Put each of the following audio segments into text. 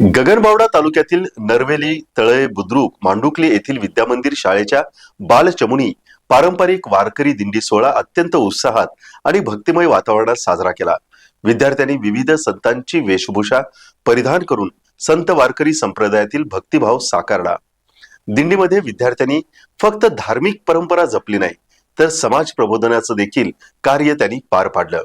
गगनबावडा तालुक्यातील नरवेली तळे बुद्रुक मांडुकली येथील विद्यामंदिर शाळेच्या बालचमुनी पारंपरिक वारकरी दिंडी सोहळा अत्यंत उत्साहात आणि भक्तिमय वातावरणात साजरा केला. विद्यार्थ्यांनी विविध संतांची वेशभूषा परिधान करून संत वारकरी संप्रदायातील भक्तिभाव साकारला. दिंडीमध्ये विद्यार्थ्यांनी फक्त धार्मिक परंपरा जपली नाही तर समाज प्रबोधनाचं देखील कार्य त्यांनी पार पाडलं.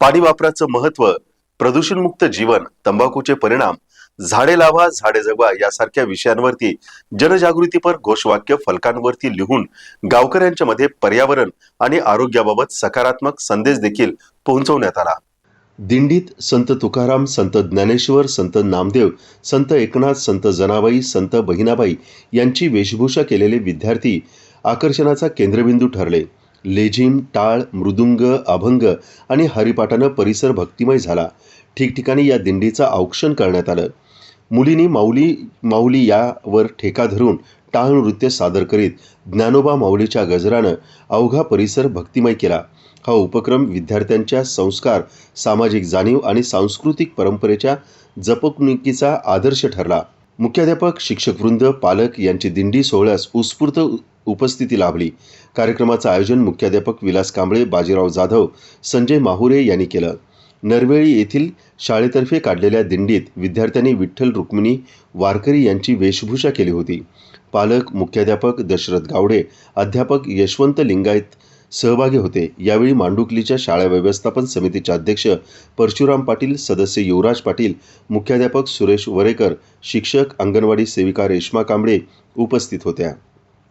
पाणी वापराचं महत्त्व प्रदूषणमुक्त जीवन तंबाखूचे परिणाम झाडे लावा झाडे जगवा यासारख्या विषयांवरती जनजागृतीपर घोषवाक्य फलकांवरती लिहून गावकऱ्यांच्या मध्ये पर्यावरण आणि आरोग्याबाबत सकारात्मक संदेश देखील पोहोचवण्यात आला. दिंडीत संत तुकाराम संत ज्ञानेश्वर संत नामदेव संत एकनाथ संत जनाबाई संत बहिणाबाई यांची वेशभूषा केलेले विद्यार्थी आकर्षणाचा केंद्रबिंदू ठरले. लेझिम टाळ मृदुंग अभंग आणि हरिपाठानं परिसर भक्तिमय झाला. ठिकठिकाणी या दिंडीचं औक्षण करण्यात आलं. मुलींनी माऊली माऊली यावर ठेका धरून टाळ नृत्य सादर करीत ज्ञानोबा माऊलीच्या गजरानं अवघा परिसर भक्तिमय केला. हा उपक्रम विद्यार्थ्यांच्या संस्कार सामाजिक जाणीव आणि सांस्कृतिक परंपरेच्या जपणुकीचा आदर्श ठरला. मुख्याध्यापक शिक्षकवृंद पालक यांची दिंडी सोहळ्यास उत्स्फूर्त उपस्थिती लाभली. कार्यक्रमाचं आयोजन मुख्याध्यापक विलास कांबळे बाजीराव जाधव संजय माहुरे यांनी केलं. नरवेळी येथील शाळेतर्फे काढलेल्या दिंडीत विद्यार्थ्यांनी विठ्ठल रुक्मिणी वारकरी यांची वेशभूषा केली होती. पालक मुख्याध्यापक दशरथ गावडे अध्यापक यशवंत लिंगायत सहभागी होते. यावेळी मांडुकलीच्या शाळा व्यवस्थापन समितीचे अध्यक्ष परशुराम पाटील सदस्य युवराज पाटील मुख्याध्यापक सुरेश वरेकर शिक्षक अंगणवाडी सेविका रेश्मा कांबळे उपस्थित होत्या.